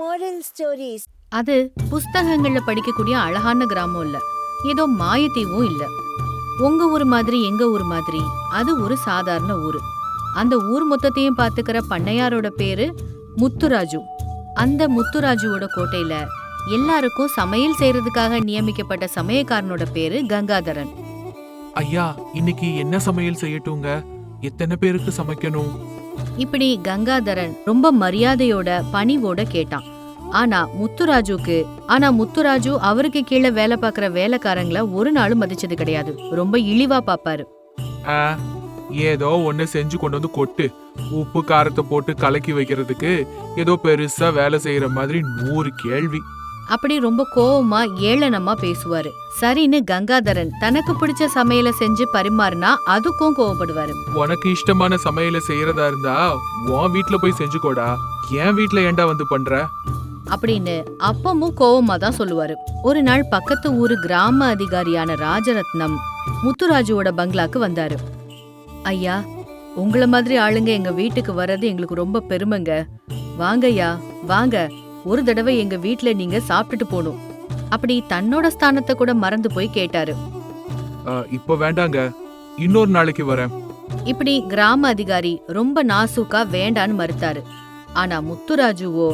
moral stories. அது புஸ்தகங்கள்ல படிக்கக்கூடிய அழகான கிராமம் இல்ல. ஏதோ மாயத்தீவும் இல்ல. உங்க ஊர் மாதிரி எங்க ஊர் மாதிரி அது ஒரு சாதாரண ஊரு. அந்த ஊர் மொத்தத்தையும் பாத்துக்கிற பண்ணையாரோட பேரு முத்துராஜு. அந்த முத்துராஜுவோட கோட்டையில எல்லாருக்கும் சமையல் செய்யறதுக்காக நியமிக்கப்பட்ட சமயக்காரனோட பேரு கங்காதரன். ஐயா இன்னைக்கு என்ன சமையல் செய்யட்டுங்க? எத்தனை பேருக்கு சமைக்கணும்? இப்படி கங்காதரன் ரொம்ப மரியாதையோட பணிவோட கேட்டான். ஆனா முத்துராஜுக்கு ஆனா முத்துராஜு அவருக்கு கீழே வேலை பார்க்கற வேலைக்காரங்கள ஒரு நாளும் மதிச்சது கிடையாது. ரொம்ப இழிவா பாப்பாரு ஏதோ ஒண்ணு செஞ்சு கொண்டு வந்து கொட்டு. உப்பு காரத்தை போட்டு கலக்கி வைக்கிறதுக்கு ஏதோ பெருசா வேலை செய்யற மாதிரி நூறு கேள்வி. அப்படி ரொம்ப கோவமா ஏளனமா பேசுவாரு. சரின்னு கங்காதரன் தனக்கு பிடிச்ச சமையலை செஞ்சு பரிமாறினா அதுக்கும் கோவப்படுவாரு. உனக்கு இஷ்டமான சமையலை செய்யறதா இருந்தா உன் வீட்ல போய் செஞ்சுக்கோடா. என் வீட்ல ஏன்டா வந்து பண்ற? அப்படின்னு அப்பமும் கோவமா தான் சொல்லுவாரு. ஒரு நாள் பக்கத்து ஊரு கிராம அதிகாரியான ராஜரத்னம் முத்துராஜுவோட பங்களாக்கு வந்தாரு. ஐயா உங்கள மாதிரி ஆளுங்க எங்க வீட்டுக்கு வர்றது எங்களுக்கு ரொம்ப பெருமைங்க. வாங்கய்யா வாங்க. ஒரு தடவை எங்க வீட்ல நீங்க சாப்பிட்டுட்டு போகணும் அப்படி தன்னோட ஸ்தானத்தை கூட மறந்து போய் கேட்டாரு. இப்போ வேண்டாங்க. இன்னொரு நாளைக்கு வரேன். இப்படி கிராம அதிகாரி ரொம்ப நாசூக்கா வேண்டான்னு மறுத்தாரு. ஆனா முத்துராஜுவோ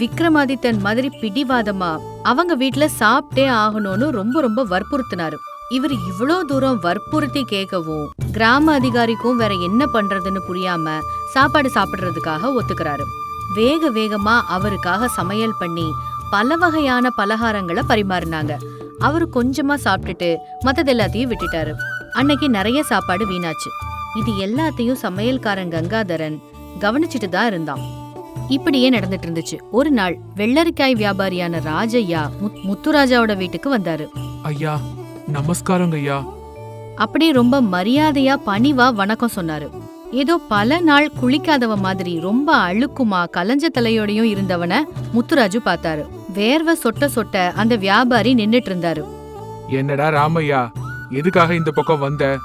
விக்ரமாதித்தன் மாதிரி பிடிவாதமா அவங்க வீட்ல சாப்பிட்டே ஆகணும்னு ரொம்ப ரொம்ப வற்புறுத்தினாரு. இவர் இவ்ளோ தூரம் வற்புறுத்தி கேட்கவும் கிராம அதிகாரிக்கும் வேற என்ன பண்றதுன்னு புரியாம சாப்பாடு சாப்பிடுறதுக்காக ஒத்துக்கிறாரு. வேக வேகமா அவருக்காக சமையல் பண்ணி பல வகையான பலகாரங்களை பரிமாறினாங்க. அவரு கொஞ்சமா சாப்பிட்டுட்டு மத்தது எல்லாத்தையும் விட்டுட்டாரு. அன்னைக்கு நிறைய சாப்பாடு வீணாச்சு. இது எல்லாத்தையும் சமையல்காரன் கங்காதரன் கவனிச்சுட்டு தான் இருந்தான். இப்படியே நடந்துட்டு இருந்துச்சு. ஒரு நாள் வெள்ளரிக்காய் வியாபாரியான ராஜையா முத்- முத்துராஜாவோட வீட்டுக்கு வந்தாரு. ஐயா நமஸ்காரங்க ஐயா. அப்படியே ரொம்ப மரியாதையா பணிவா வணக்கம் சொன்னாரு. ஏதோ பல நாள் குளிக்காதவ மாதிரி ரொம்ப அழுக்குமா கலஞ்ச தலையோடையும் இருந்தவன முத்துராஜு பார்த்தாரு. வேர்வை சொட்ட சொட்ட அந்த வியாபாரி நின்னுட்டு இருந்தாரு. என்னடா ராமையா எதுக்காக இந்த பக்கம் வந்த?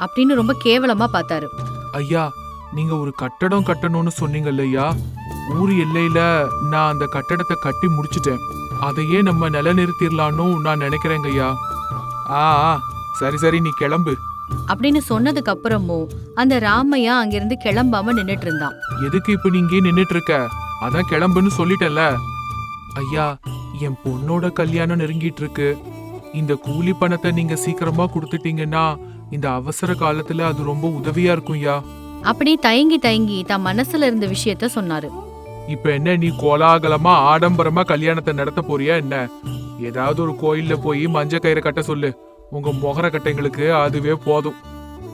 அப்படின்னு ரொம்ப கேவலமா பார்த்தாரு. ஐயா நீங்க ஒரு கட்டடம் கட்டணும்னு சொன்னீங்கல்ல ஐயா? ஊர் எல்லையில நான் அந்த கட்டடத்தை கட்டி முடிச்சிட்டேன். அதையே நம்ம நிலைநிறுத்திடலான்னு நான் நினைக்கிறேங்க ஐயா. ஆ ஆ, சரி சரி நீ கிளம்பு. அப்படின்னு சொன்னதுக்கு அப்புறமும் அந்த ராமையா அங்கிருந்து கிளம்பாம நின்னுட்டு இருந்தான் எதுக்கு இப்ப நீ இங்கே நின்னுட்டு இருக்க அதான் கிளம்புன்னு சொல்லிட்டேன்ல. ஐயா என் பொண்ணோட கல்யாணம் நெருங்கிட்டு இருக்கு இந்த கூலி பணத்தை நீங்க சீக்கிரமா கொடுத்துட்டீங்கன்னா இந்த அவசர காலத்துல அது ரொம்ப உதவியா இருக்கும் ஐயா. அப்படி தயங்கி தயங்கி தன் மனசுல இருந்த விஷயத்த சொன்னாரு. இப்ப என்ன நீ கோலாகலமா ஆடம்பரமா கல்யாணத்தை நடத்த போறியா என்ன? ஏதாவது ஒரு கோயில்ல போய் மஞ்ச கயிறை கட்ட சொல்லு. உங்க முகர கட்டைங்களுக்கு அதுவே போதும்.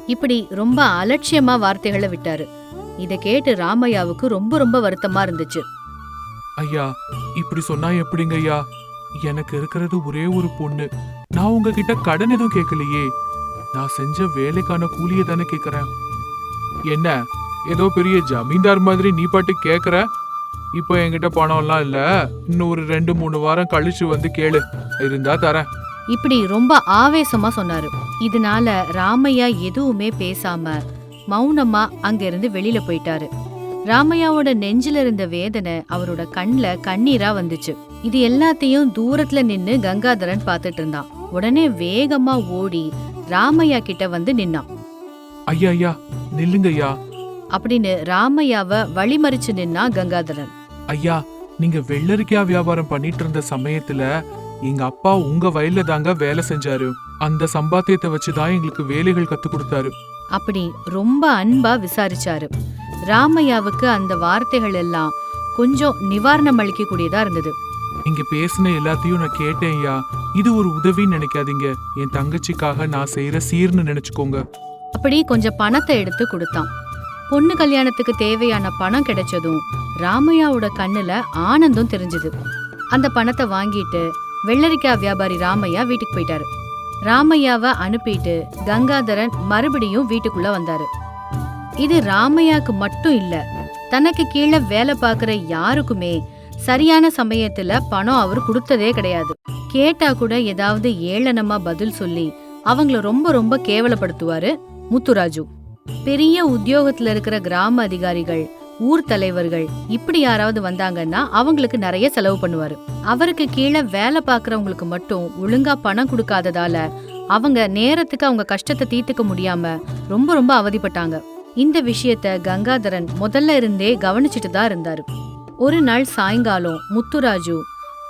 இப்படி ரொம்ப அலட்சியமா வார்த்தைகளை விட்டாரு. இத கேட்டு ராமையாவுக்கு ரொம்ப ரொம்ப வருத்தமா இருந்துச்சு. ஐயா இப்படி சொன்னா எப்படிங்க ஐயா? எனக்கு இருக்கிறது ஒரே ஒரு பொண்ணு. நான் உங்ககிட்ட கடன் எதுவும் கேட்கலையே. நான் செஞ்ச வேலைக்கான கூலியை தானே கேக்குறேன் என்ன ஏதோ பெரிய ஜமீன்தார் மாதிரி நீ பாட்டு கேக்குற இப்போ என்கிட்ட பணம்லாம் இல்ல. இன்னும் ஒரு ரெண்டு மூணு வாரம் கழிச்சு வந்து கேளு. இருந்தா தரேன். இப்படி ரொம்ப ஆவேசமா சொன்னாரு. இதனால ராமையா எதுவுமே பேசாம மௌனமா அங்க இருந்து வெளியில போயிட்டாரு. ராமையாவோட நெஞ்சில இருந்த வேதனை அவரோட கண்ல கண்ணீரா வந்துச்சு. இது எல்லாத்தையும் தூரத்துல நின்னு கங்காதரன் பார்த்துட்டு இருந்தான். உடனே வேகமா ஓடி ராமையா கிட்ட வந்து நின்னான். ஐயா ஐயா நில்லுங்க ஐயா அப்படின்னு ராமையாவ வழிமறிச்சு நின்னா கங்காதரன். ஐயா நீங்க வெள்ளரிக்காய் வியாபாரம் பண்ணிட்டு இருந்த சமயத்துல எங்க அப்பா உங்க வயல்ல தாங்க வேலை செஞ்சாரு. அந்த சம்பாத்தியத்தை வச்சுதான் எங்களுக்கு வேலைகள் கத்து கொடுத்தாரு. அப்படி ரொம்ப அன்பா விசாரிச்சாரு. ராமையாவுக்கு அந்த வார்த்தைகள் எல்லாம் கொஞ்சம் நிவாரணம் அளிக்க கூடியதா இருந்தது. நீங்க பேசின எல்லாத்தையும் நான் கேட்டேன் ஐயா. இது ஒரு உதவின்னு நினைக்காதீங்க. என் தங்கச்சிக்காக நான் செய்யற சீர்னு நினைச்சுக்கோங்க. அப்படி கொஞ்சம் பணத்தை எடுத்து கொடுத்தான். பொண்ணு கல்யாணத்துக்கு தேவையான பணம் கிடைச்சதும் ராமையாவோட கண்ணுல ஆனந்தம் தெரிஞ்சது. அந்த பணத்தை வாங்கிட்டு வெள்ளரிக்காய் வியாபாரி ராமையா வீட்டுக்கு போயிட்டாரு. ராமையாவை அனுப்பிட்டு கங்காதரன் மறுபடியும் வீட்டுக்குள்ள வந்தாரு. இது ராமையாக்கு மட்டும் இல்ல தனக்கு கீழே வேலை பார்க்குற யாருக்குமே சரியான சமயத்துல பணம் அவர் கொடுத்ததே கிடையாது. கேட்டா கூட ஏதாவது ஏளனமா பதில் சொல்லி அவங்கள ரொம்ப ரொம்ப கேவலப்படுத்துவாரு முத்துராஜு. பெரிய உத்தியோகத்துல இருக்கிற கிராம அதிகாரிகள் ஊர் தலைவர்கள் இப்படி யாராவது வந்தாங்கன்னா அவங்களுக்கு நிறைய செலவு பண்ணுவாரு. அவருக்கு கீழே வேலை பார்க்கறவங்களுக்கு மட்டும் ஒழுங்கா பணம் கொடுக்காததால அவங்க நேரத்துக்கு அவங்க கஷ்டத்தை தீர்த்துக்க முடியாம ரொம்ப ரொம்ப அவதிப்பட்டாங்க. இந்த விஷயத்த கங்காதரன் முதல்ல இருந்தே கவனிச்சுட்டு தான் இருந்தாரு. ஒரு நாள் சாயங்காலம் முத்துராஜு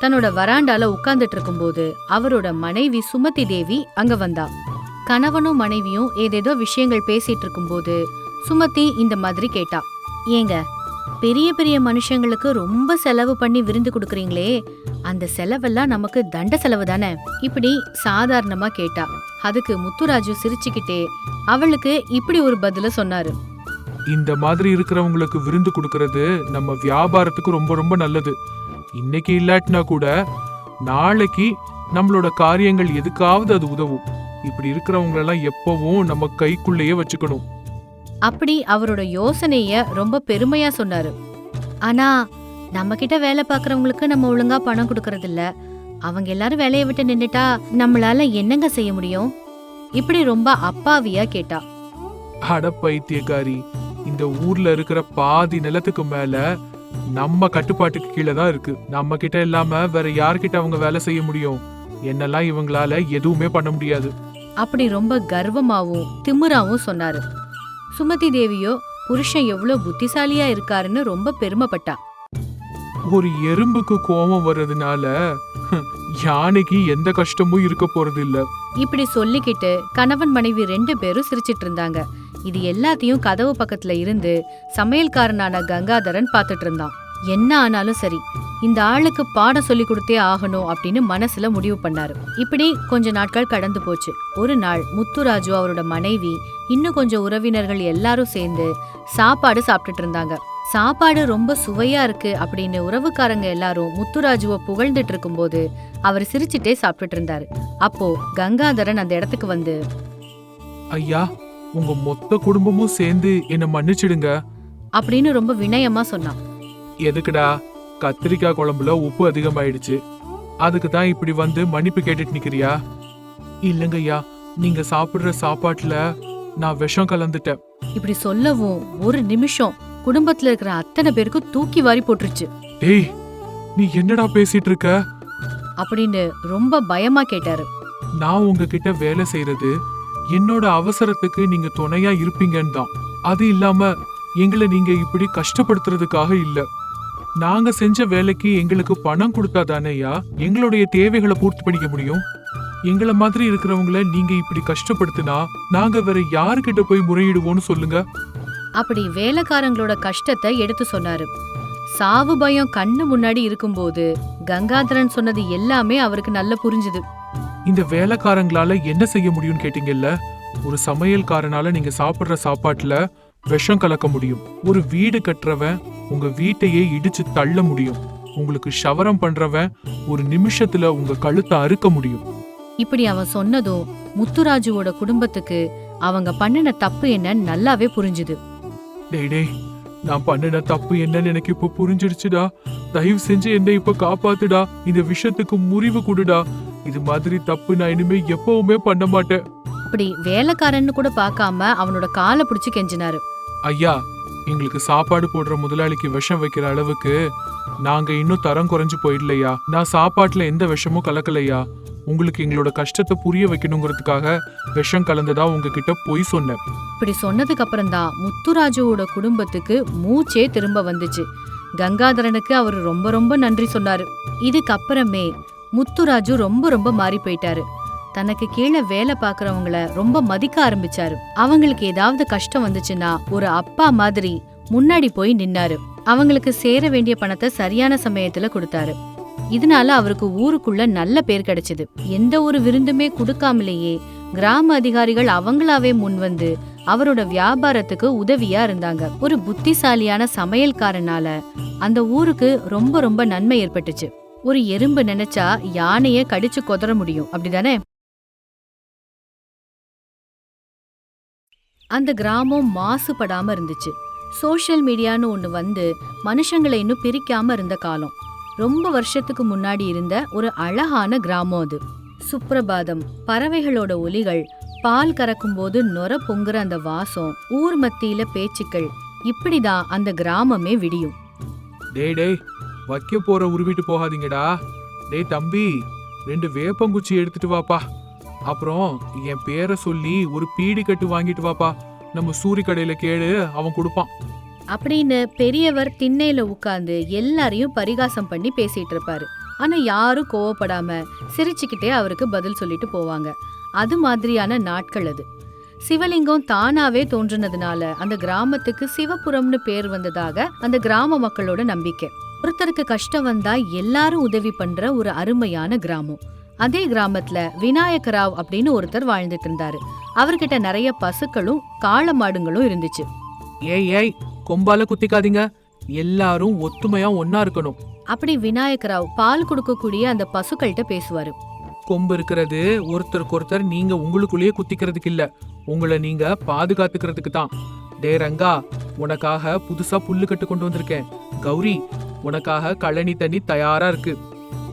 தன்னோட வராண்டால உட்கார்ந்துட்டு இருக்கும்போது அவரோட மனைவி சுமதி தேவி அங்க வந்தா. கணவனும் மனைவியும் ஏதேதோ விஷயங்கள் பேசிட்டு இருக்கும்போது சுமதி இந்த மாதிரி கேட்டா. ஏங்க பெரிய பெரிய மனுஷங்களுக்கு ரொம்ப செலவு பண்ணி விருந்து கொடுக்குறீங்களே அந்த செலவெல்லாம் நமக்கு தண்ட செலவு தானே? இப்படி சாதாரணமா கேட்டா. அதுக்கு முத்துராஜு சிரிச்சுக்கிட்டே அவளுக்கு இப்படி ஒரு பதில சொன்னாரு. இந்த மாதிரி இருக்கிறவங்களுக்கு விருந்து கொடுக்கறது நம்ம வியாபாரத்துக்கு ரொம்ப ரொம்ப நல்லது. இன்னைக்கு இல்லாட்டினா கூட நாளைக்கு நம்மளோட காரியங்கள் எதுக்காவது அது உதவும். இப்படி இருக்கிறவங்களெல்லாம் எப்பவும் நம்ம கைக்குள்ளேயே வச்சுக்கணும். அப்படி அவரோட யோசனைய ரொம்ப பெருமையா சொன்னாரு. ஆனா நம்ம கிட்ட வேலை பார்க்கறவங்களுக்கு நம்ம ஒழுங்கா பணம் கொடுக்கறது இல்ல அவங்க எல்லாரும் வேலையை விட்டு நின்னுட்டா நம்மளால என்னங்க செய்ய முடியும்? இப்படி ரொம்ப அப்பாவியா கேட்டா. அட பைத்தியக்காரி இந்த ஊர்ல இருக்கிற பாதி நிலத்துக்கு மேல நம்ம கட்டுப்பாட்டுக்கு கீழே தான் இருக்கு. நம்ம கிட்ட இல்லாம வேற யார்கிட்ட அவங்க வேலை செய்ய முடியும்? என்னெல்லாம் இவங்களால எதுவுமே பண்ண முடியாது. அப்படி ரொம்ப கர்வமாவும் திமிராவும் சொன்னாரு. சுமதி தேவியோ புருஷன் எவ்வளவு புத்திசாலியா இருக்காருன்னு ரொம்ப பெருமைப்பட்டா. ஒரு எறும்புக்கு கோபம் வர்றதுனால யானைக்கு எந்த கஷ்டமும் இருக்க போறது இல்ல இப்படி சொல்லிக்கிட்டு கணவன் மனைவி ரெண்டு பேரும் சிரிச்சிட்டு இருந்தாங்க. இது எல்லாத்தையும் கதவு பக்கத்துல இருந்து சமையல்காரனான கங்காதரன் பார்த்துட்டு இருந்தான். என்ன ஆனாலும் சரி இந்த ஆளுக்கு பாடம் சொல்லி கொடுத்தே ஆகணும் அப்படின்னு மனசுல முடிவு பண்ணாரு. இப்படி கொஞ்ச நாட்கள் கடந்து போச்சு. ஒரு நாள் முத்துராஜு அவரோட மனைவி இன்னும் கொஞ்சம் உறவினர்கள் எல்லாரும் சேர்ந்து சாப்பாடு சாப்பிட்டுட்டு இருந்தாங்க. சாப்பாடு ரொம்ப சுவையா இருக்கு அப்படின்னு உறவுக்காரங்க எல்லாரும் முத்துராஜுவை புகழ்ந்துட்டு இருக்கும்போது அவர் சிரிச்சிட்டே சாப்பிட்டுட்டு இருந்தாரு. அப்போ கங்காதரன் அந்த இடத்துக்கு வந்து ஐயா உங்க மொத்த குடும்பமும் சேர்ந்து என்ன மன்னிச்சிடுங்க. அப்படின்னு ரொம்ப வினயமா சொன்னான். எதுக்குடா? கத்திரிக்காய் குழம்புல உப்பு அதிகமாயிடுச்சு. அதுக்கு தான் இப்படி வந்து மன்னிப்பு கேட்டுட்டு நிக்கிறியா? இல்லைங்க ஐயா நீங்க சாப்பிடுற சாப்பாட்டுல நான் விஷம் கலந்துட்டேன். இப்படி சொல்லவும் ஒரு நிமிஷம். குடும்பத்துல இருக்கிற அத்தனை பேருக்கும் தூக்கி வாரி போட்டுருச்சு. டேய் நீ என்னடா பேசிட்டு இருக்க? அப்படின்னு ரொம்ப பயமா கேட்டாரு. நான் உங்ககிட்ட வேலை செய்யறது என்னோட அவசரத்துக்கு நீங்க துணையா இருப்பீங்கன்னு தான் அது இல்லாம எங்களை நீங்க இப்படி கஷ்டப்படுத்துறதுக்காக இல்ல. நாங்க செஞ்ச வேலைக்கு எங்களுக்கு பணம் கொடுத்தா தானேயா எங்களுடைய தேவைகளை பூர்த்தி பண்ணிக்க முடியும்? எங்கள மாதிரி இருக்கிறவங்கள நீங்க இப்படி கஷ்டப்படுத்தினா நாங்க வேற யாருக்கிட்ட போய் முறையிடுவோம்னு சொல்லுங்க. அப்படி வேலைக்காரங்களோட கஷ்டத்தை எடுத்து சொன்னாரு. சாவு பயம் கண்ணு முன்னாடி இருக்கும்போது கங்காதரன் சொன்னது எல்லாமே அவருக்கு நல்லா புரிஞ்சுது. இந்த வேலைக்காரங்களால என்ன செய்ய முடியும்னு கேட்டீங்கல்ல? ஒரு சமையல்காரனால நீங்க சாப்பிடுற சாப்பாட்டுல விஷம் கலக்க முடியும். ஒரு வீடு கட்டுறவன் உங்க வீட்டையே இடிச்சு தள்ள முடியும். உங்களுக்கு ஷவரம் பண்றவன் ஒரு நிமிஷத்துல உங்க கழுத்தை அறுக்க முடியும். இப்படி அவன் சொன்னதும் முத்துராஜுவோட குடும்பத்துக்கு அவங்க பண்ணின தப்பு என்னன்னு நல்லாவே புரிஞ்சுது. டேய் டேய் நான் பண்ணின தப்பு என்னன்னு எனக்கு இப்ப புரிஞ்சிடுச்சுடா தயவு செஞ்சு என்னை இப்ப காப்பாத்துடா. இந்த விஷயத்துக்கு முறிவு கொடுடா. இது மாதிரி தப்பு நான் இனிமே எப்பவுமே பண்ண மாட்டேன். அப்படி வேலைக்காரன்னு கூட பார்க்காம அவனோட காலை பிடிச்சு கெஞ்சினாரு. ஐயா எங்களுக்கு சாப்பாடு போடுற முதலாளிக்கு விஷம் வைக்கிற அளவுக்கு நாங்க இன்னும் தரம் குறைஞ்சு போயிடலையா? நான் சாப்பாட்டுல எந்த விஷமும் கலக்கலையா? உங்களுக்கு எங்களோட கஷ்டத்தை புரிய வைக்கணுங்கிறதுக்காக விஷம் கலந்ததா உங்ககிட்ட பொய் சொன்னேன். இப்படி சொன்னதுக்கு அப்புறம் தான் முத்துராஜுவோட குடும்பத்துக்கு மூச்சே திரும்ப வந்துச்சு. கங்காதரனுக்கு அவர் ரொம்ப ரொம்ப நன்றி சொன்னாரு. இதுக்கப்புறமே முத்துராஜு ரொம்ப ரொம்ப மாறி போயிட்டாரு. தனக்கு கீழே வேலை பார்க்கறவங்கள ரொம்ப மதிக்க ஆரம்பிச்சாரு. அவங்களுக்கு ஏதாவது கஷ்டம் வந்துச்சுன்னா ஒரு அப்பா மாதிரி முன்னாடி போய் நின்னாரு. அவங்களுக்கு சேர வேண்டிய பணத்தை சரியான சமயத்துல கொடுத்தாரு. இதனால அவருக்கு ஊருக்குள்ள நல்ல பேர் கிடைச்சது. எந்த ஒரு விருந்துமே கொடுக்காமலேயே கிராம அதிகாரிகள் அவங்களாவே முன்வந்து அவரோட வியாபாரத்துக்கு உதவியா இருந்தாங்க. ஒரு புத்திசாலியான சமையல்காரனால அந்த ஊருக்கு ரொம்ப ரொம்ப நன்மை ஏற்பட்டுச்சு. ஒரு எறும்பு நினைச்சா யானைய கடிச்சு கொதற முடியும். அப்படிதானே? அந்த கிராமம் மாசுபடாம இருந்துச்சு. சோஷியல் மீடியான்னு ஒன்று வந்து மனுஷங்களை இன்னும் பிரிக்காம இருந்த காலம். ரொம்ப வருஷத்துக்கு முன்னாடி இருந்த ஒரு அழகான கிராமம் அது. சுப்பிரபாதம் பறவைகளோட ஒலிகள் பால் கறக்கும் போது நொர பொங்குற அந்த வாசம் ஊர் மத்தியில பேச்சுக்கள் இப்படிதான் அந்த கிராமமே விடியும். டேய் டேய் வைக்க போற உருவிட்டு போகாதீங்கடா. டேய் தம்பி ரெண்டு வேப்பங்குச்சி எடுத்துட்டு வாப்பா. அப்புறம் என் பேரை சொல்லி ஒரு பீடி கட்டு வாங்கிட்டு வாப்பா. நம்ம சூரி கடையில கேளு அவன் கொடுப்பான். அப்படின்னு பெரியவர் திண்ணையில உட்கார்ந்து எல்லாரையும் பரிகாசம் பண்ணி பேசிட்டு இருப்பாரு. ஆனா யாரும் கோவப்படாம சிரிச்சுக்கிட்டே அவருக்கு பதில் சொல்லிட்டு போவாங்க. அது மாதிரியான நாட்கள் அது. சிவலிங்கம் தானாவே தோன்றினதுனால அந்த கிராமத்துக்கு சிவபுரம்னு பேர் வந்ததாக அந்த கிராம மக்களோட நம்பிக்கை. ஒருத்தருக்கு கஷ்டம் வந்தா எல்லாரும் உதவி பண்ற ஒரு அருமையான கிராமம். அதே கிராமத்துல விநாயகராவ் அப்படின்னு ஒருத்தர் வாழ்ந்துட்டு இருந்தாரு. அவர்கிட்ட நிறைய பசுக்களும் காளை மாடுங்களும் இருந்துச்சு. ஏய் ஏய் கொம்பால குத்திக்காதீங்க. எல்லாரும் ஒத்துமையா ஒன்னா இருக்கணும். அப்படி விநாயகராவ் பால் கொடுக்கக்கூடிய அந்த பசுக்கள்கிட்ட பேசுவாரு. கொம்பு இருக்கிறது ஒருத்தருக்கு ஒருத்தர் நீங்க உங்களுக்குள்ளேயே குத்திக்கிறதுக்கு இல்ல. உங்களை நீங்க பாதுகாத்துக்கிறதுக்கு தான். டே ரங்கா உனக்காக புதுசா புல்லு கட்டு கொண்டு வந்திருக்கேன். கௌரி உனக்காக கழனி தண்ணி தயாரா இருக்கு.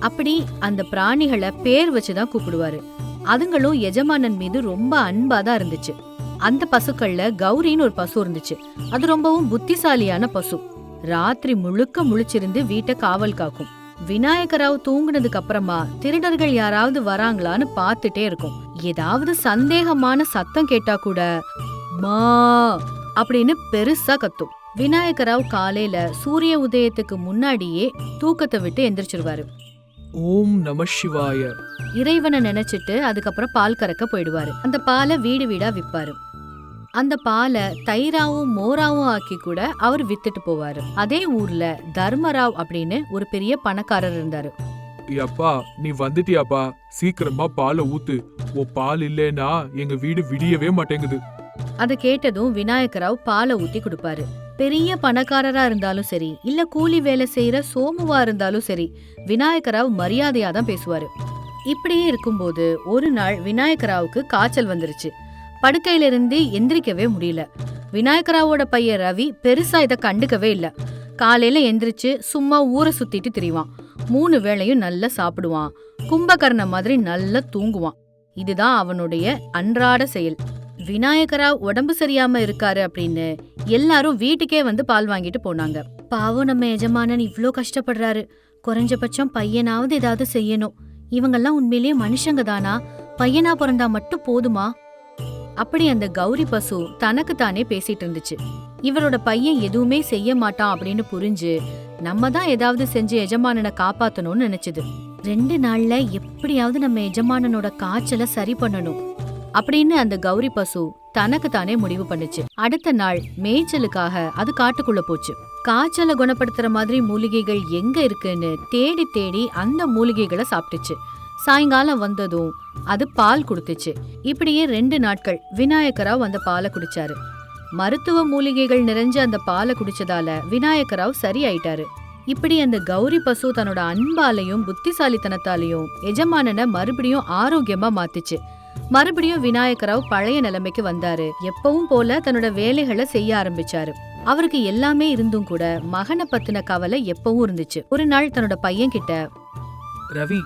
அப்படி அந்த பிராணிகளை பேர் வச்சுதான் கூப்பிடுவாரு. அதுங்களும் எஜமானன் மீது ரொம்ப அன்பா தான் இருந்துச்சு. அந்த பசுக்கள்ல கௌரின்னு ஒரு பசு இருந்துச்சு. அது ரொம்பவும் புத்திசாலியான பசு. ராத்திரி முழுக்க முழிச்சிருந்து வீட்டை காவல் காக்கும். விநாயகராவ் தூங்குனதுக்கு அப்புறமா திருடர்கள் யாராவது வராங்களான்னு பார்த்துட்டே இருக்கும். ஏதாவது சந்தேகமான சத்தம் கேட்டா கூட மா அப்படின்னு பெருசா கத்தும். விநாயகராவ் காலையில சூரிய உதயத்துக்கு முன்னாடியே தூக்கத்தை விட்டு எந்திரிச்சிருவாரு. ஓம் நம சிவாய. இறைவனை நினைச்சிட்டு அதுக்கப்புறம் பால் கறக்க போயிடுவாரு. அந்த பாலை வீடு வீடா விப்பாரு. அந்த பாலை தயிராவும் மோராவும் ஆக்கி கூட அவர் வித்துட்டு போவாரு. அதே ஊர்ல தர்மராவ் அப்படின்னு ஒரு பெரிய பணக்காரர் இருந்தாரு. அப்பா நீ வந்துட்டியாப்பா? சீக்கிரமா பாலை ஊத்து. ஓ பால் இல்லைன்னா எங்க வீடு விடியவே மாட்டேங்குது. அதை கேட்டதும் விநாயகராவ் பாலை ஊத்தி கொடுப்பாரு. பெரிய பணக்காரரா இருந்தாலும் சரி இல்ல கூலி வேலை செய்யற சோமுவா இருந்தாலும் சரி விநாயகராவ் மரியாதையா தான் பேசுவாரு. இப்படியே இருக்கும்போது ஒரு நாள் விநாயகராவுக்கு காய்ச்சல் வந்துருச்சு. படுக்கையில இருந்து எந்திரிக்கவே முடியல. விநாயகராவோட பையன் ரவி பெருசா இதை கண்டுக்கவே இல்ல. காலையில எந்திரிச்சு சும்மா ஊரை சுத்திட்டு திரிவான். மூணு வேளையும் நல்லா சாப்பிடுவான். கும்பகர்ண மாதிரி நல்லா தூங்குவான். இதுதான் அவனுடைய அன்றாட செயல். விநாயகரா உடம்பு சரியாம இருக்காரு அப்படின்னு எல்லாரும் வீட்டுக்கே வந்து பால் வாங்கிட்டு போனாங்க. பாவம் நம்ம எஜமானன் இவ்ளோ கஷ்டப்படுறாரு. குறைஞ்சபட்சம் பையனாவது ஏதாவது செய்யணும். இவங்கெல்லாம் உண்மையிலேயே மனுஷங்க தானா? பையனா பிறந்தா மட்டும் போதுமா? அப்படி அந்த கௌரி பசு தனக்கு தானே பேசிட்டு இருந்துச்சு. இவரோட பையன் எதுவுமே செய்ய மாட்டான் அப்படின்னு புரிஞ்சு நம்ம தான் ஏதாவது செஞ்சு எஜமானனை காப்பாத்தணும்னு நினைச்சது. ரெண்டு நாள்ல எப்படியாவது நம்ம எஜமானனோட காய்ச்சலை சரி பண்ணணும். அப்படின்னு அந்த கௌரி பசு தனக்கு தானே முடிவு பண்ணுச்சு. அடுத்த நாள் மேய்ச்சலுக்காக அது காட்டுக்குள்ள போச்சு. காய்ச்சலை குணப்படுத்துற மாதிரி மூலிகைகள் எங்க இருக்குன்னு தேடி தேடி அந்த மூலிகைகளை சாப்பிட்டுச்சு. சாயங்காலம் வந்ததும் அது பால் கொடுத்துச்சு. இப்படியே ரெண்டு நாட்கள் விநாயகராவ் அந்த பாலை குடிச்சாரு. மருத்துவ மூலிகைகள் நிறைஞ்ச அந்த பாலை குடிச்சதால விநாயகராவ் சரியாயிட்டாரு. இப்படி அந்த கௌரி பசு தன்னோட அன்பாலையும் புத்திசாலித்தனத்தாலையும் எஜமானனை மறுபடியும் ஆரோக்கியமா மாத்துச்சு. மறுபடியும் விநாயகராவ் பழைய நிலைமைக்கு வந்தாரு. எப்பவும் போல தன்னோட வேலைகளை செய்ய ஆரம்பிச்சாரு. அவருக்கு எல்லாமே இருந்தும் கூட மகனை பத்தின கவலை எப்பவும் இருந்துச்சு. ஒரு நாள் தன்னோட பையன் கிட்ட ரவி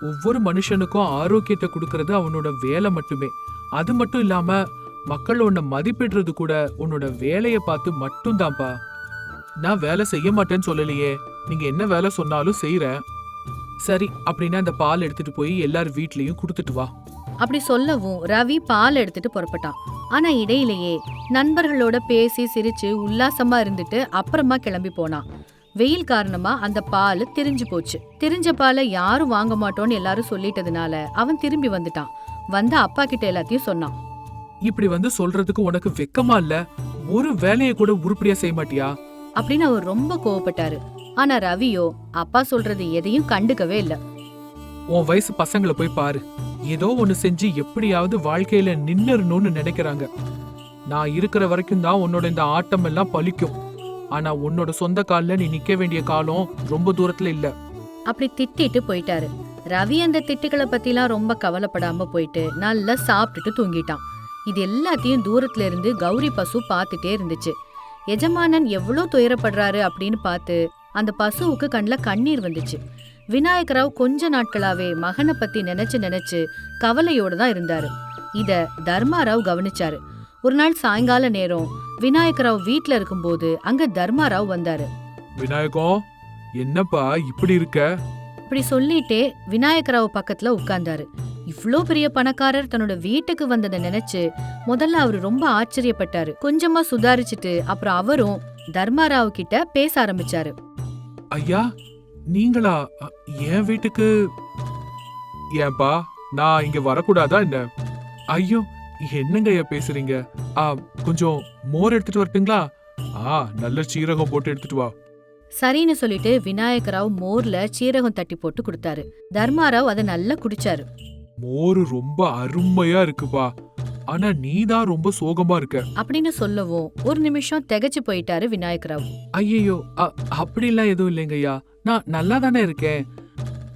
ஒவ்வொரு மனுஷனுக்கும் ஆரோக்கியத்தை கொடுக்கறது அவனோட வேலை மட்டுமே. அது மட்டும் இல்லாம மக்கள் உன்னை மதிப்பிடுறது கூட உன்னோட வேலையை பார்த்து மட்டும்தான்ப்பா. நான் வேலை செய்ய மாட்டேன்னு சொல்லலையே. நீங்க என்ன வேலை சொன்னாலும் செய்யறேன் சரி அப்படின்னா அந்த பால் எடுத்துட்டு போய் எல்லார் வீட்லயும் கொடுத்துட்டு வா. அப்படி சொல்லவும் ரவி பால் எடுத்துட்டு புறப்பட்டான். ஆனா இடையிலேயே நண்பர்களோட பேசி சிரிச்சு உல்லாசமா இருந்துட்டு அப்புறமா கிளம்பி போனான். வெயில் காரணமா அந்த பால் திரிஞ்சு போச்சு. திரிஞ்ச பாலை யாரும் வாங்க மாட்டோம்னு எல்லாரும் சொல்லிட்டதுனால அவன் திரும்பி வந்துட்டான். வந்து அப்பா கிட்ட எல்லாத்தையும் சொன்னான். இப்படி வந்து சொல்றதுக்கு உனக்கு வெக்கமா இல்ல? ஒரு வேலையை கூட உருப்படியா செய்ய மாட்டியா? அப்படின்னு அவர் ரொம்ப கோவப்பட்டாரு. ஆனா ரவியோ அப்பா சொல்றது எதையும் கண்டுக்கவே இல்ல. உன் வயசு பசங்களை போய் பாரு. ஏதோ ஒன்று செஞ்சு எப்படியாவது வாழ்க்கையில நின்னுறணும்னு நினைக்கிறாங்க. நான் இருக்கிற வரைக்கும் தான் உன்னோட இந்த ஆட்டம் எல்லாம் பலிக்கும். ஆனா உன்னோட சொந்த காலில் நீ நிக்க வேண்டிய காலம் ரொம்ப தூரத்துல இல்ல. அப்படி திட்டிட்டு போயிட்டாரு. ரவி அந்த திட்டுகளை பத்திலாம் ரொம்ப கவலைப்படாம போயிட்டு நல்லா சாப்பிட்டுட்டு தூங்கிட்டான். இது எல்லாத்தையும் தூரத்துல இருந்து கௌரி பசு பார்த்துட்டே இருந்துச்சு. எஜமானன் எவ்வளோ துயரப்படுறாரு அப்படின்னு பார்த்து அந்த பசுவுக்கு கண்ணில் கண்ணீர் வந்துச்சு. விநாயகராவ் கொஞ்ச நாட்களாவே மகனை பத்தி நினைச்சு நினைச்சு கவலையோட தான் இருந்தாரு. இத தர்மாராவ் கவனிச்சாரு. ஒரு நாள் சாயங்கால நேரம் விநாயகராவ் வீட்ல இருக்கும்போது அங்க தர்மாராவ் வந்தாரு. விநாயகம் என்னப்பா இப்படி இருக்க? இப்படி சொல்லிட்டே விநாயகராவ் பக்கத்துல உட்கார்ந்தாரு. இவ்ளோ பெரிய பணக்காரர் தன்னோட வீட்டுக்கு வந்ததை நினைச்சு முதல்ல அவரு ரொம்ப ஆச்சரியப்பட்டாரு. கொஞ்சமா சுதாரிச்சுட்டு அப்புறம் அவரும் தர்மாராவ் கிட்ட பேச ஆரம்பிச்சாரு. ஐயா நீங்களா? என் வீட்டுக்கு? ஏன்பா நான் இங்க வரக்கூடாதா என்ன? ஐயோ என்னங்க ஐயா பேசுறீங்க? ஆ கொஞ்சம் மோர் எடுத்துட்டு வரட்டுங்களா? ஆ நல்ல சீரகம் போட்டு எடுத்துட்டு வா. சரின்னு சொல்லிட்டு விநாயகராவ் மோர்ல சீரகம் தட்டி போட்டு கொடுத்தாரு. தர்மாராவ் அதை நல்லா குடிச்சாரு. மோரு ரொம்ப அருமையா இருக்குப்பா. ஆனா நீ தான் ரொம்ப சோகமா இருக்க. அப்படின்னு சொல்லவும் ஒரு நிமிஷம் திகைச்சு போயிட்டாரு விநாயகராவ் ஐயோ அப்படிலாம் எதுவும் இல்லைங்க ஐயா. நான் நல்லா தானே இருக்கேன்.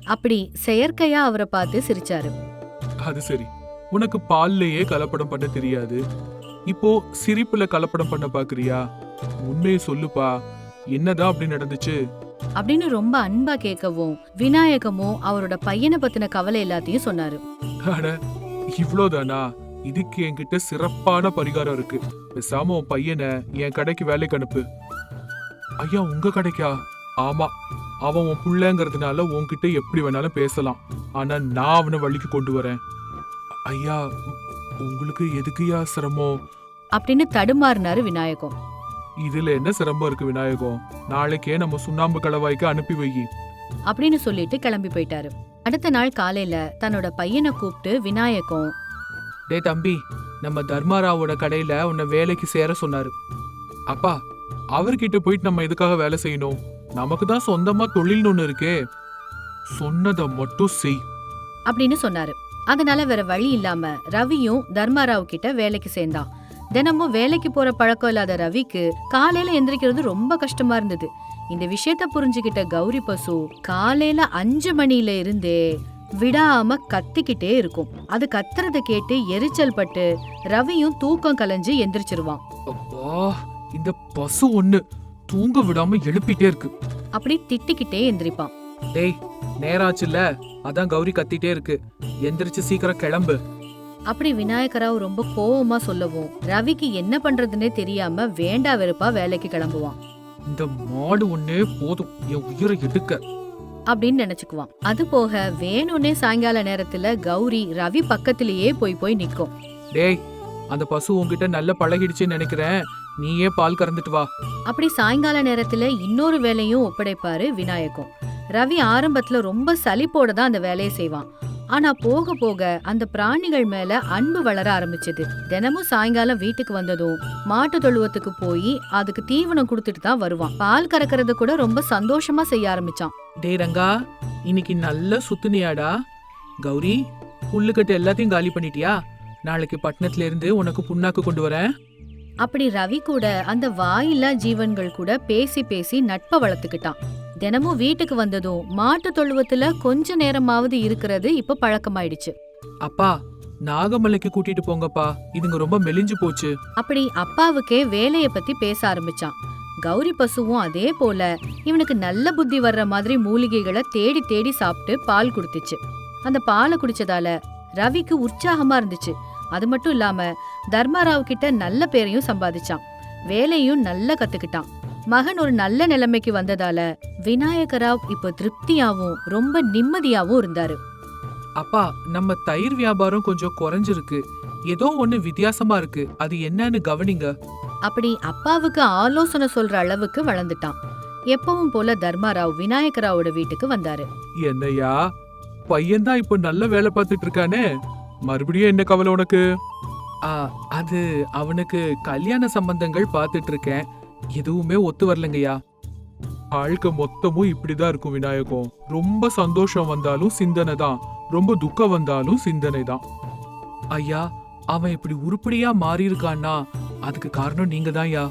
அப்படி செயற்கையா அவரை பார்த்து சிரிச்சாரு. அது சரி. உனக்கு பால்லையே கலப்படம் பண்ண தெரியாது. இப்போ சிரிப்புல கலப்படம் பண்ண பாக்குறியா? உண்மையை சொல்லுப்பா. என்னதான் அப்படி நடந்துச்சு? அப்படின்னு ரொம்ப அன்பா கேட்கவும் விநாயகமும் அவரோட பையனை பத்தின கவலை எல்லாத்தையும் சொன்னாரு. இவ்ளோதானா இதுக்கு என்கிட்ட சிறப்பான பரிகாரம் இருக்கு. பேசாம உன் பையனை என் கடைக்கு வேலைக்கு அனுப்பு. ஐயா உங்க கடைக்கா? ஆமா. அவன் உன் புள்ளங்கிறதுனால உன்கிட்ட எப்படி வேணாலும் பேசலாம். ஆனா நான் அவனை வழிக்கு கொண்டு வரேன். ஐயா உங்களுக்கு எதுக்குயா சிரமம்? அப்படின்னு தடுமாறினாரு விநாயகம். இதுல என்ன சிரமம் இருக்கு விநாயகம்? நாளைக்கே நம்ம சுண்ணாம்பு கலவாய்க்கு அனுப்பி வை. அப்படின்னு சொல்லிட்டு கிளம்பி போயிட்டாரு. அடுத்த நாள் காலையில தன்னோட பையனை கூப்பிட்டு விநாயகம் டே தம்பி நம்ம தர்மாராவோட கடையில உன்னை வேலைக்கு சேர சொன்னாரு. அப்பா அவர்கிட்ட போயிட்டு நம்ம எதுக்காக வேலை செய்யணும்? நமக்கு தான் சொந்தமா தொழில்னு ஒண்ணு இருக்கே. சொன்னதை மட்டும் செய். அப்படின்னு சொன்னாரு. அதனால வேற வழி இல்லாம ரவியும் தர்மாராவ் கிட்ட வேலைக்கு சேர்ந்தான். தினமும் வேலைக்கு போற பழக்கம் இல்லாத ரவிக்கு காலையில எந்திரிக்கிறது ரொம்ப கஷ்டமா இருந்தது. இந்த விஷயத்த புரிஞ்சுகிட்ட கௌரி பசு காலையில அஞ்சு மணில இருந்தே விடாம கத்திக்கிட்டே இருக்கும். அது கத்துறத கேட்டு எரிச்சல் பட்டு ரவியும் தூக்கம் கலைஞ்சு எந்திரிச்சிருவான். அப்பா இந்த பசு ஒண்ணு தூங்க விடாம எழுப்பிட்டே இருக்கு. அப்படி திட்டிக்கிட்டே எந்திரிப்பான். டேய் நேராச்சுல்ல? அதான் கௌரி கத்திட்டே இருக்கு. எந்திரிச்சு சீக்கிரம் கிளம்பு. அப்படி விநாயகராவ் ரொம்ப கோவமா சொல்லவும் ரவிக்கு என்ன பண்றதுன்னே தெரியாம வேண்டா வெறுப்பா வேலைக்கு கிளம்புவான். இந்த மாடு ஒண்ணே போதும். என் உயிரை எடுக்க. அப்படின்னு நினைச்சுக்குவான். அது போக வேணும்னே சாயங்கால நேரத்துல கௌரி ரவி பக்கத்திலேயே போய் போய் நிக்கும். டேய் அந்த பசு உன்கிட்ட நல்ல பழகிடுச்சுன்னு நினைக்கிறேன். நீயே பால் கறந்துட்டு வா. அப்படி சாயங்கால நேரத்துல இன்னொரு வேலையும் ஒப்படைப்பாரு விநாயகம். ரவி ஆரம்பத்துல ரொம்ப சலிப்போட தான் அந்த வேலையை செய்வான். ஆனா போக போக அந்த பிராணிகள் மேல அன்பு வளர ஆரம்பிச்சது. தினமும் சாயங்காலம் வீட்டுக்கு வந்ததும் மாட்டு தொழுவத்துக்கு போய் அதுக்கு தீவனம் கொடுத்துட்டு தான் வருவான். பால் கறக்கறத கூட ரொம்ப சந்தோஷமா செய்ய ஆரம்பிச்சான். டேய் ரங்கா இன்னைக்கு நல்ல சுத்துனியாடா. கௌரி புல்லுக்கட்டு எல்லாத்தையும் காலி பண்ணிட்டியா? நாளைக்கு பட்டணத்துல இருந்து உனக்கு புண்ணாக்கு கொண்டு வரேன். அப்படி ரவி கூட அந்த வாயில்லா ஜீவன்கள் கூட பேசி பேசி நட்பை வளர்த்துக்கிட்டான். தினமும் வீட்டுக்கு வந்ததும் மாட்டு தொழுவத்துல கொஞ்ச நேரமாவது இருக்கிறது இப்ப பழக்கமாயிடுச்சு. அப்பா நாகமலைக்கு கூட்டிட்டு போங்கப்பா. இதுங்க ரொம்ப மெலிஞ்சு போச்சு. அப்படி அப்பாவுக்கே வேலைய பத்தி பேச ஆரம்பிச்சான். கௌரி பசுவும் அதே போல இவனுக்கு நல்ல புத்தி வர்ற மாதிரி மூலிகைகளை தேடி தேடி சாப்பிட்டு பால் குடுத்துச்சு. அந்த பாலை குடிச்சதால ரவிக்கு உற்சாகமா இருந்துச்சு. அது மட்டும் இல்லாம தர்மாராவ் கிட்ட நல்ல பேரையும் சம்பாதிச்சான். வேலையும் நல்லா கத்துக்கிட்டான். மகன் ஒரு நல்ல நிலைமைக்கு வந்ததால விநாயகராவ் இப்ப திருப்தியாவும் ரொம்ப நிம்மதியாவும் இருந்தாரு. அப்பா நம்ம தயிர் வியாபாரம் கொஞ்சம் குறைஞ்சிருக்கு. ஏதோ ஒண்ணு வித்தியாசமா இருக்கு. அது என்னன்னு கவனிங்க. அப்படி அப்பாவுக்கு ஆலோசனை சொல்ற அளவுக்கு வளர்ந்துட்டான். எப்பவும் போல தர்மாராவ் விநாயகராவோட வீட்டுக்கு வந்தாரு. என்னையா? பையன்தான் இப்போ நல்ல வேலை பார்த்துட்டு இருக்கானே? மறுபடியும் என்ன கவலை உனக்கு? ஆ, அது அவனுக்கு கல்யாண சம்பந்தங்கள் பார்த்துட்டு இருக்கேன். எதுவுமே ஒத்து வரலங்கய்யா. வாழ்க்கை மொத்தமும் இப்படிதான் இருக்கும் விநாயகம் ரொம்ப சந்தோஷம் வந்தாலும் சிந்தனை தான். ரொம்ப துக்கம் வந்தாலும் சிந்தனை தான். ஐயா அவன் இப்படி உருப்படியா மாறி இருக்கான்னா அதுக்கு காரணம் நீங்க தான்யா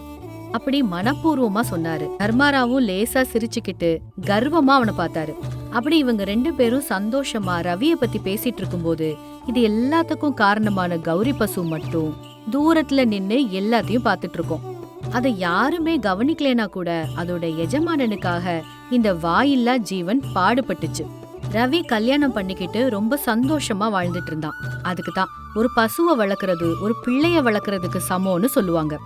அப்படி மனப்பூர்வமா சொன்னாரு. தர்மாராவும் லேசா சிரிச்சுக்கிட்டு கர்வமா அவனை பார்த்தாரு. அப்படி இவங்க ரெண்டு பேரும் சந்தோஷமா ரவிய பத்தி பேசிட்டு இருக்கும்போது இது எல்லாத்துக்கும் காரணமான கௌரி பசு மட்டும் தூரத்துல நின்னு எல்லாத்தையும் பார்த்துட்டு இருக்கோம். அதை யாருமே கவனிக்கலனா கூட அதோட எஜமானனுக்காக இந்த வாயில்லா ஜீவன் பாடுபட்டுச்சு. ரவி கல்யாணம் பண்ணிக்கிட்டு ரொம்ப சந்தோஷமா வாழ்ந்துட்டு இருந்தான். அதுக்கு தான் ஒரு பசுவை வளர்க்கறது ஒரு பிள்ளைய வளர்க்கறதுக்கு சமம்னு சொல்லுவாங்க.